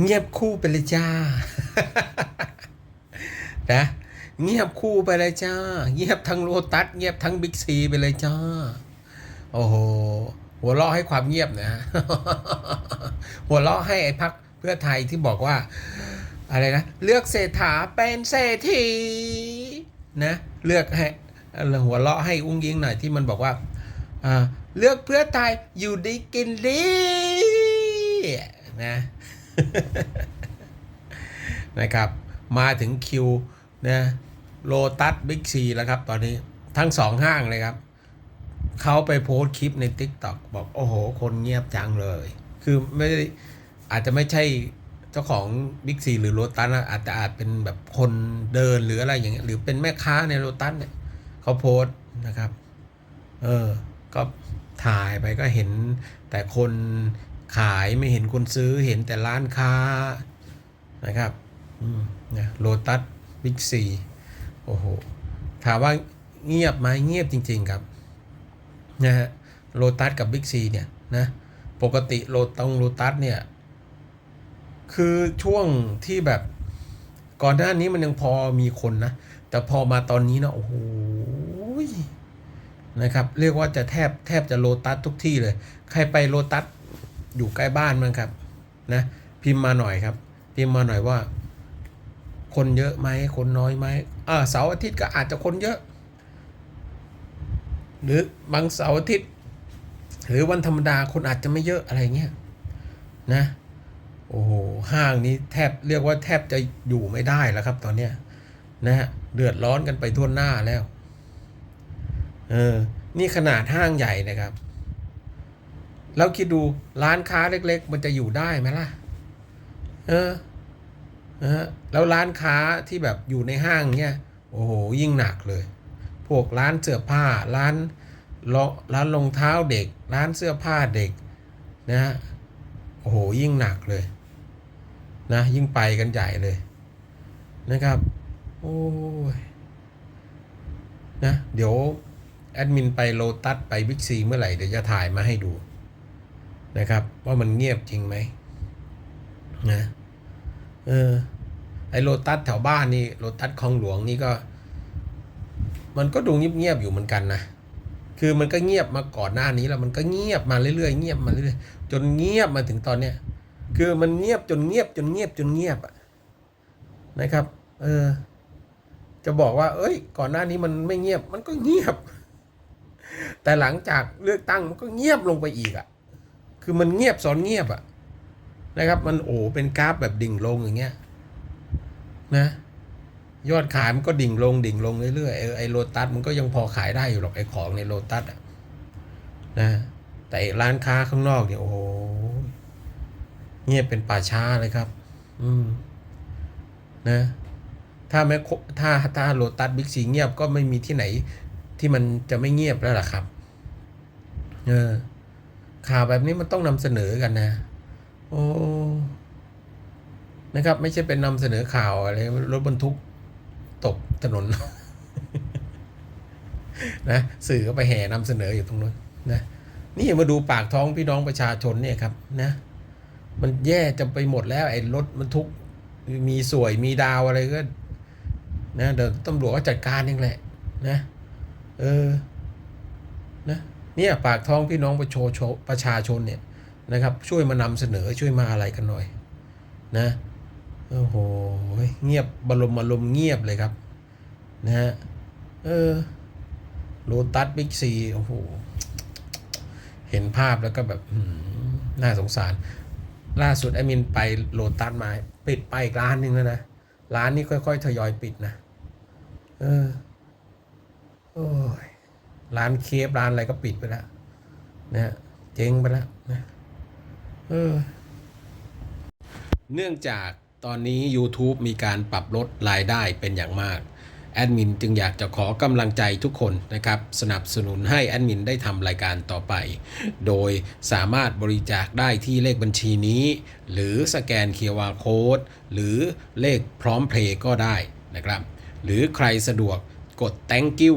เงียบคู่ไปเลยจ้า นะ เงียบคู่ไปเลยจ้า เงียบทั้งโลตัส เงียบทั้งบิ๊กซีไปเลยจ้า โอ้โห หัวเราะให้ความเงียบนะ หัวเราะให้ไอ้พักเพื่อไทยที่บอกว่า อะไรนะ เลือกเศรษฐาเป็นเศรษฐีนะ เลือกให้หัวเราะให้อุ้งยิงหน่อยที่มันบอกว่าอ่าเลือกเพื่อไทยอยู่ดีกินดีนะ นะครับ มาถึงคิวนะโลตัสบิ๊กซีแล้วครับตอนนี้ทั้งสองห้างเลยครับ เขาไปโพสต์คลิปใน t ิ k t o k บอก โอ้โห คนเงียบจังเลย คือไม่อาจจะไม่ใช่เจ้าของบิ๊กซีหรือโลตัสนะอาจจะอาจเป็นแบบคนเดินหรืออะไรอย่างเงี้ยหรือเป็นแม่ค้าในโลตัสเนี่ยเขาโพสต์นะครับ เออ ก็ถ่ายไปก็เห็นแต่คน ขายไม่เห็นคนซื้อเห็นแต่ร้านค้านะครับนะโลตัสบิ๊กซีโอ้โห ถามว่าเงียบไหมเงียบจริง ๆ ครับนะฮะโลตัสกับบิ๊กซีเนี่ยนะปกติโลตองโลตัสเนี่ยคือช่วงที่แบบก่อนหน้านี้มันยังพอมีคนนะ แต่พอมาตอนนี้นะโอ้โหนะครับ เรียกว่าจะแทบแทบจะโลตัสทุกที่เลย ใครไปโลตัส อยู่ใกล้บ้านมั้งครับ นะ พิมพ์มาหน่อยครับ พิมพ์มาหน่อยว่า คนเยอะไหมคนน้อยไหมอ่าเสาร์อาทิตย์ก็อาจจะคนเยอะ หรือบางเสาร์อาทิตย์ หรือวันธรรมดาคนอาจจะไม่เยอะอะไรเงี้ยนะโอ้โหห้างนี้แทบเรียกว่าแทบจะอยู่ไม่ได้แล้วครับ ตอนเนี้ยนะฮะเดือดร้อนกันไปทั่วหน้าแล้ว เออ นี่ขนาดห้างใหญ่นะครับ แล้วคิดดูร้านค้าเล็ก ๆ มันจะอยู่ได้ไหมล่ะ เออเออแล้วร้านค้าที่แบบอยู่ในห้างเนี่ยโอ้โหยิ่งหนักเลย พวกร้านเสื้อผ้าร้านรอร้านรองเท้าเด็ก ร้านเสื้อผ้าเด็กนะฮะโอ้โหยิ่งหนักเลยนะยิ่งไปกันใหญ่เลยนะครับ โอ้ยนะเดี๋ยวแอดมินไปโลตัสไปบิ๊กซีเมื่อไหร่เดี๋ยวจะถ่ายมาให้ดู นะครับ ว่ามันเงียบจริงไหมนะเออไอโลตัสแถวบ้านนี่โลตัสคลองหลวงนี่ก็ มันก็ดูเงียบๆอยู่เหมือนกันนะคือมันก็เงียบมาก่อนหน้านี้แล้วมันก็เงียบมาเรื่อยๆเงียบมาเรื่อยๆจนเงียบมาถึงตอนเนี้ยคือมันเงียบจนเงียบจนเงียบจนเงียบอะนะครับ เออ จะบอกว่า เอ้ย ก่อนหน้านี้มันไม่เงียบ มันก็เงียบ แต่หลังจากเลือกตั้งมันก็เงียบลงไปอีกอะ คือมันเงียบซ้อนเงียบอะนะครับ มันโอ้เป็นกราฟแบบดิ่งลงอย่างเงี้ยนะยอดขายมันก็ดิ่งลงดิ่งลงเรื่อยๆเออไอโลตัสมันก็ยังพอขายได้อยู่หรอกไอของในโลตัสอะนะแต่ร้านค้าข้างนอกเนี่ยโอ้เงียบเป็นป่าช้าเลยครับ อืมนะถ้าแม้ถ้าถ้าโลตัสบิ๊กซีเงียบก็ไม่มีที่ไหนที่มันจะไม่เงียบแล้วล่ะครับ เออ ข่าวแบบนี้มันต้องนำเสนอกันนะ โอ้นะครับ ไม่ใช่เป็นนำเสนอข่าวอะไรรถบรรทุกตกถนนนะสื่อก็ไปแห่นำเสนออยู่ตรงนู้นนะนี่มาดูปากท้องพี่น้องประชาชนเนี่ยครับนะมันแย่จะไปหมดแล้วไอ้รถมันทุกมีสวยมีดาวอะไรก็นะเดี๋ยวตำรวจก็จัดการเองแหละ นะ เออ นะ เนี่ยปากท้องพี่น้องประชาชนประชาชนเนี่ยนะครับ ช่วยมานำเสนอช่วยมาอะไรกันหน่อยนะโอ้โหเงียบบรมอารมณ์เงียบเลยครับนะฮะเออโลตัสบิ๊กซีโอ้โหเห็นภาพแล้วก็แบบน่าสงสาร ล่าสุดไอมินไปโลตัสมา ปิดไปอีกร้านหนึ่งแล้วนะ ร้านนี้ค่อย ๆ ทยอยปิดนะ เออ ร้านเคฟร้านอะไรก็ปิดไปแล้วนะเจ๊งไปแล้วนะเออเนื่องจากตอนนี้ YouTube มีการปรับลดรายได้เป็นอย่างมากแอดมินจึงอยากจะขอกำลังใจทุกคนนะครับ สนับสนุนให้แอดมินได้ทำรายการต่อไป โดยสามารถบริจาคได้ที่เลขบัญชีนี้ หรือสแกน QR Code หรือเลขพร้อมเพลย์ก็ได้นะครับ หรือใครสะดวกกด thank you